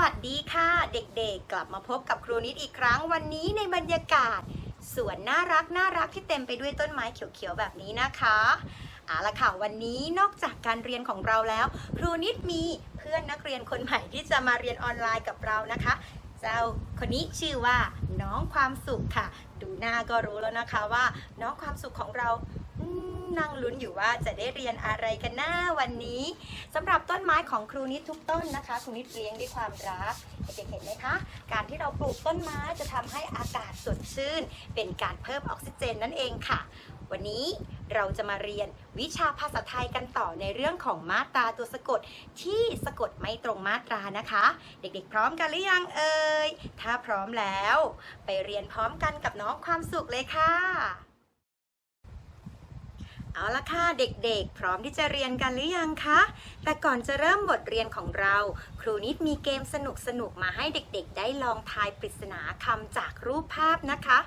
วัสดีค่ะ เด็กๆ กลับมาพบกับครูนิดอีกครั้งวันนี้ในบรรยากาศสวนน่ารักน่ารักที่เต็มไปด้วยต้นไม้เขียวๆแบบนี้นะคะเอาละค่ะวันนี้นอกจากการเรียนของเราแล้ว ครูนิดมีเพื่อนนักเรียนคนใหม่ที่จะมาเรียนออนไลน์กับเรานะคะ เจ้าคนนี้ชื่อว่าน้องความสุขค่ะ ดูหน้าก็รู้แล้วนะคะว่า น้องความสุขของเรา นั่งลุ้นอยู่ว่าจะได้เรียนอะไรกันหน้าวันนี้สำหรับต้นไม้ของครูนิดทุกต้นนะคะครูนิดเลี้ยงด้วยความรักเด็กๆเห็นไหมคะ การที่เราปลูกต้นไม้จะทำให้อากาศสดชื่น เป็นการเพิ่มออกซิเจนนั่นเองค่ะ วันนี้เราจะมาเรียนวิชาภาษาไทยกันต่อในเรื่องของมาตราตัวสะกดที่สะกดไม่ตรงมาตรานะคะ เด็กๆ พร้อมกันหรือยังเอ่ยถ้าพร้อมแล้ว ไปเรียนพร้อมกันกับน้องความสุขเลยค่ะ เอาละค่ะเด็กๆ พร้อมที่จะเรียนกันหรือยังคะ แต่ก่อนจะเริ่มบทเรียนของเรา ครูนิดมีเกมสนุกๆมาให้เด็กๆ ได้ลองทายปริศนาคำจากรูปภาพนะคะ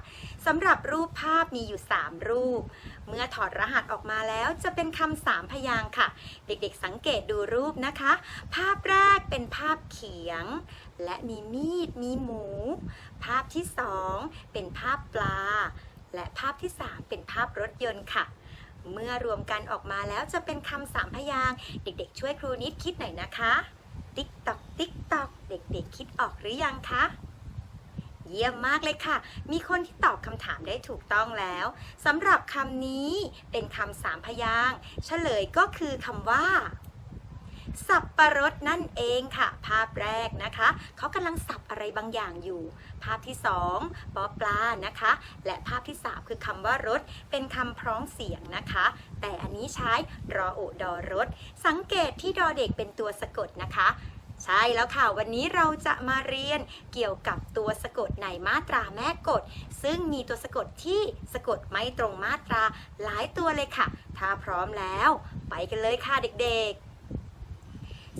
สำหรับรูปภาพมีอยู่ 3 รูป เมื่อถอดรหัสออกมาแล้วจะเป็นคำสามพยางค์ค่ะ เด็กๆสังเกตดูรูปนะคะ ภาพแรกเป็นภาพเขียง และมีมีดมีหมู ภาพที่สองเป็นภาพปลา และภาพที่สามเป็นภาพรถยนต์ค่ะ เมื่อรวมกันออกมาแล้วจะเป็นคำสามพยางเด็กๆ ช่วยครูนิดคิดหน่อยนะคะ ติ๊กตอกติ๊กตอกเด็กๆ คิดออกหรือยังคะเยี่ยมมากเลยค่ะ มีคนที่ตอบคำถามได้ถูกต้องแล้ว สำหรับคำนี้เป็นคำสามพยางเฉลยก็คือคำว่า สับประรดนั่นเองค่ะ ภาพแรกนะคะเขากำลังสับอะไรบางอย่างอยู่ ภาพที่สองปอปลานะคะ และภาพที่สามคือคำว่ารถเป็นคำพร้องเสียงนะคะ แต่อันนี้ใช้รอโอดอรถ สังเกตที่ดอเด็กเป็นตัวสะกดนะคะใช่แล้วค่ะ วันนี้เราจะมาเรียนเกี่ยวกับตัวสะกดในมาตราแม่กฎซึ่งมีตัวสะกดที่สะกดไม่ตรงมาตราหลายตัวเลยค่ะ ถ้าพร้อมแล้ว ไปกันเลยค่ะเด็กๆ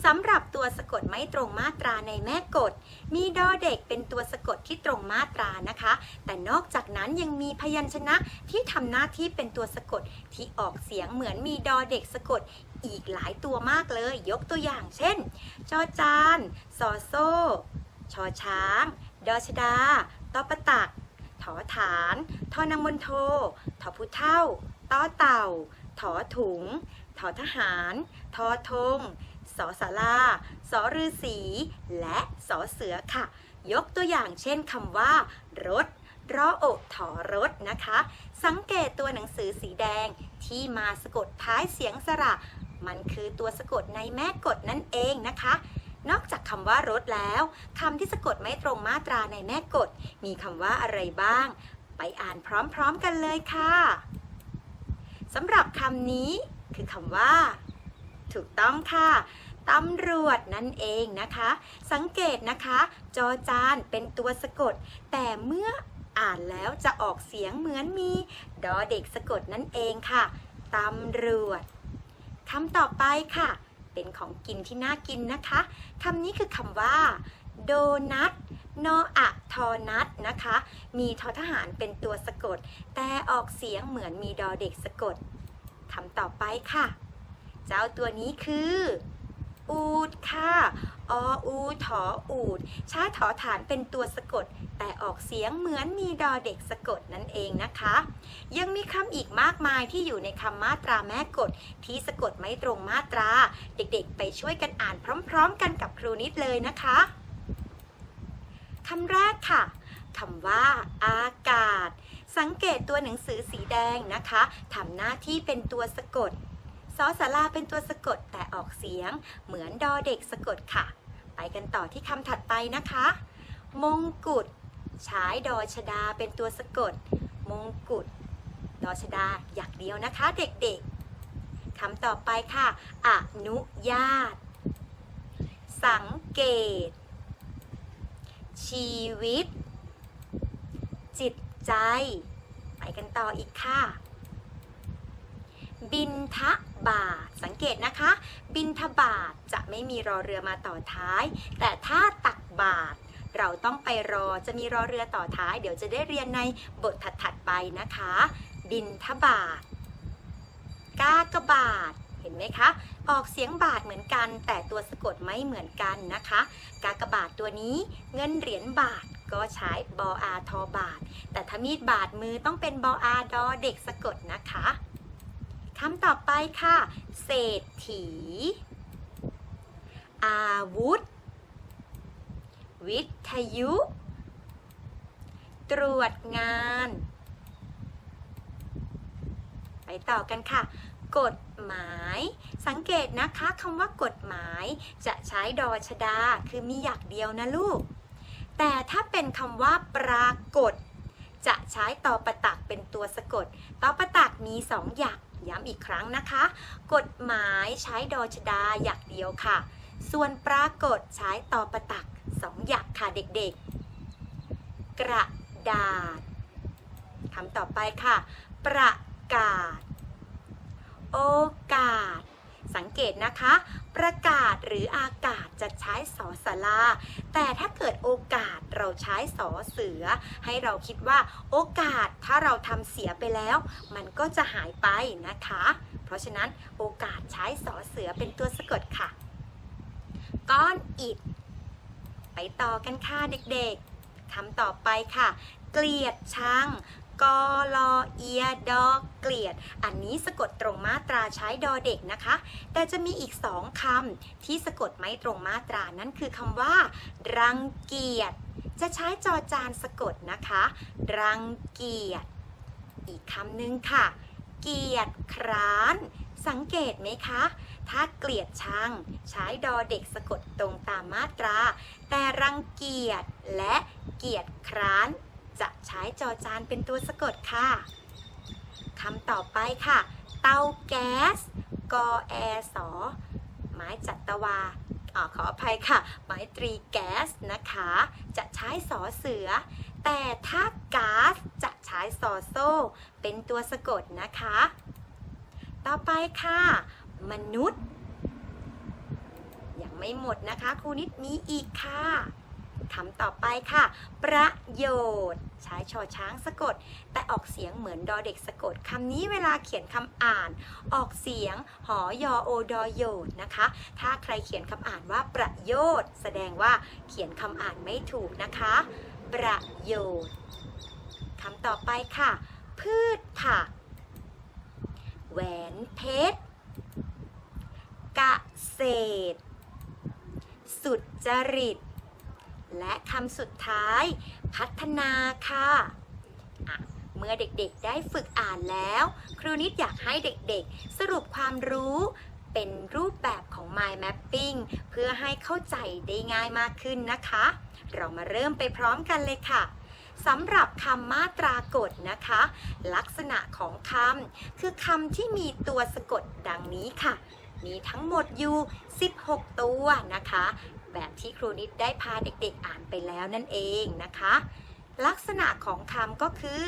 สำหรับตัวสะกดไม่ตรงมาตราในแม่กฎ มีดอเด็กเป็นตัวสะกดที่ตรงมาตรานะคะ แต่นอกจากนั้นยังมีพยัญชนะที่ทำหน้าที่เป็นตัวสะกดที่ออกเสียงเหมือนมีดอเด็กสะกดอีกหลายตัวมากเลย ยกตัวอย่างเช่น จอจานซอโซ่ชอช้าง ดอชดา ตอปะตักถอฐาน ทอนางมนโทถอผู้เท่าต้อเต่า ถอถุง ถอทหาร ทอธง สอสาราสอฤาษีและสอเสือค่ะ ยกตัวอย่างเช่นคำว่า รถรออกถอรถนะคะ สังเกตตัวหนังสือสีแดงที่มาสะกดท้ายเสียงสระ มันคือตัวสะกดในแม่กฎนั่นเองนะคะ นอกจากคำว่ารถแล้วคำที่สะกดไม่ตรงมาตราในแม่กฎมีคำว่าอะไรบ้าง ไปอ่านพร้อมๆกันเลยค่ะสำหรับคำนี้คือคำว่า ถูกต้องค่ะตำรวจนั่นเองนะคะ สังเกตนะคะ จอจานเป็นตัวสะกด แต่เมื่ออ่านแล้วจะออกเสียงเหมือนมี ดอเด็กสะกดนั่นเองค่ะตำรวจคำต่อไปค่ะ เป็นของกินที่น่ากินนะคะคำนี้คือคำว่า โดนัทนออะทอนัทนะคะ มีทอทหารเป็นตัวสะกด แต่ออกเสียงเหมือนมีดอเด็กสะกดคำต่อไปค่ะ เจ้าตัวนี้คือ อูดค่ะ ออูถออูด ใช้ถอฐานเป็นตัวสะกด แต่ออกเสียงเหมือนมีดอเด็กสะกดนั่นเองนะคะ ยังมีคำอีกมากมายที่อยู่ในคำมาตราแม่กฎที่สะกดไม่ตรงมาตรา เด็กๆ ไปช่วยกันอ่านพร้อม ๆ กันกับครูนิดเลยนะคะคำแรกค่ะคำว่า อากาศ สังเกตตัวหนังสือสีแดงนะคะทำหน้าที่เป็นตัวสะกด สอสาราเป็นตัวสะกดแต่ออกเสียงเหมือนดอเด็กสะกดค่ะ ไปกันต่อที่คำถัดไปนะคะ มงกุฎใช้ดอชดาเป็นตัวสะกด มงกุฎดอชดาอย่างเดียวนะคะ เด็กๆคำต่อไปค่ะอนุญาต สังเกต ชีวิต จิตใจ ไปกันต่ออีกค่ะ บินทะ บาท สังเกตนะคะ บินทบาทจะไม่มีรอเรือมาต่อท้าย แต่ถ้าตักบาทเราต้องไปรอจะมีรอเรือต่อท้าย เดี๋ยวจะได้เรียนในบทถัดๆไปนะคะ บินทบาทกากบาทเห็นไหมคะ ออกเสียงบาทเหมือนกัน แต่ตัวสะกดไม่เหมือนกันนะคะ กากบาทตัวนี้เงินเหรียญบาทก็ใช้บออาทอบาท แต่ถ้ามีดบาทมือต้องเป็นบออาดอเด็กสะกดนะคะ คำต่อไปค่ะ เศรษฐี อาวุธ วิทยุ ตรวจงาน ไปต่อกันค่ะ กฎหมาย สังเกตนะคะคำว่ากฎหมาย จะใช้ดอชดา คือมีอย่างเดียวนะลูก แต่ถ้าเป็นคำว่าปรากฏจะใช้ตอประตักเป็นตัวสะกด ตอประตักมีสองอย่าง ย้ำอีกครั้งนะคะ กฎหมายใช้ดอชดาอย่างเดียวค่ะ ส่วนปรากฏใช้ตอประตักสองอย่างค่ะเด็กๆ กระดาษคำต่อไปค่ะ ประกาศ โอกาส สังเกตนะคะ ประกาศหรืออากาศจะใช้สอสาราแต่ถ้าเกิดโอกาสเราใช้สอเสือ ให้เราคิดว่าโอกาสถ้าเราทำเสียไปแล้ว มันก็จะหายไปนะคะ เพราะฉะนั้นโอกาสใช้สอเสือเป็นตัวสะกดค่ะ ก้อนอิฐไปต่อกันค่ะเด็กๆคำต่อไปค่ะ เกลียดชัง กอลอเอียดอเกลียด อันนี้สะกดตรงมาตราใช้ดอเด็กนะคะ แต่จะมีอีกสองคำที่สะกดไม่ตรงมาตรานั่นคือคำว่า รังเกียจจะใช้จอจานสะกดนะคะ รังเกียจอีกคำหนึ่งค่ะ เกียจคร้าน สังเกตไหมคะ ถ้าเกลียดชัง ใช้ดอเด็กสะกดตรงตามมาตรา แต่รังเกียจและเกียจคร้าน จะใช้จอจานเป็นตัวสะกดค่ะคำต่อไปค่ะ เตาแก๊ส กอแอสอไม้จัตวาอขออภัยค่ะ ไม้ตรีแก๊สนะคะ จะใช้สอเสือ แต่ถ้าก๊าซจะใช้สอโซ่ เป็นตัวสะกดนะคะ ต่อไปค่ะ มนุษย์ ยังไม่หมดนะคะ ครูนิดมีอีกค่ะ คำต่อไปค่ะ ประโยชน์ ใช้ชอช้างสะกด แต่ออกเสียงเหมือนดอเด็กสะกดคำนี้เวลาเขียนคำอ่าน ออกเสียงหอยอโอดอโยดนะคะ ถ้าใครเขียนคำอ่านว่าประโยชน์ แสดงว่าเขียนคำอ่านไม่ถูกนะคะ ประโยชน์คำต่อไปค่ะ พืชผัก แหวนเพชรเกษตรสุดจริต และคำสุดท้าย พัฒนาค่ะะเมื่อเด็กๆได้ฝึกอ่านแล้ว ครูนิดอยากให้เด็กๆ สรุปความรู้เป็นรูปแบบของ Mind Mapping เพื่อให้เข้าใจได้ง่ายมากขึ้นนะคะ เรามาเริ่มไปพร้อมกันเลยค่ะสำหรับคำมาตรากฎนะคะ ลักษณะของคำคือคำที่มีตัวสะกดดังนี้ค่ะ มีทั้งหมดอยู่ 16 ตัวนะคะ แบบที่ครูนิดได้พาเด็กๆอ่านไปแล้วนั่นเองนะคะ ลักษณะของคำก็คือ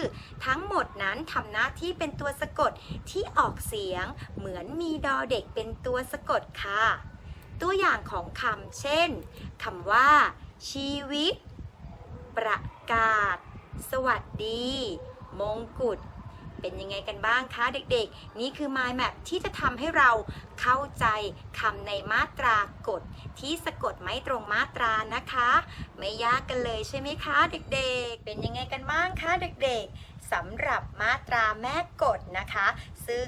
ทั้งหมดนั้นทำหน้าที่เป็นตัวสะกดที่ออกเสียงเหมือนมีดอเด็กเป็นตัวสะกดค่ะ ตัวอย่างของคำเช่นคำว่า ชีวิต ประกาศ สวัสดี มงกุฎ เป็นยังไงกันบ้างคะเด็กๆ นี่คือ Mind Map ที่จะทำให้เราเข้าใจคำในมาตรากฎที่สะกดไม่ตรงมาตรานะคะ ไม่ยากกันเลยใช่ไหมคะเด็กๆ เป็นยังไงกันบ้างคะเด็กๆสำหรับมาตราแม่กฎนะคะ ซึ่ง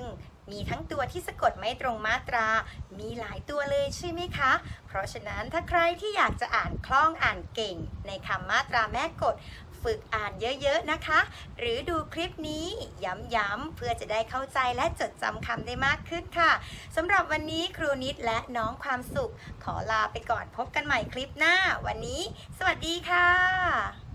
มีทั้งตัวที่สะกดไม่ตรงมาตรา มีหลายตัวเลยใช่ไหมคะ เพราะฉะนั้นถ้าใครที่อยากจะอ่านคล่องอ่านเก่ง ในคำมาตราแม่กฎ ฝึกอ่านเยอะๆนะคะ หรือดูคลิปนี้ย้ำๆเพื่อจะได้เข้าใจและจดจำคำได้มากขึ้นค่ะสำหรับวันนี้ครูนิดและน้องความสุข ขอลาไปก่อนพบกันใหม่คลิปหน้า วันนี้ สวัสดีค่ะ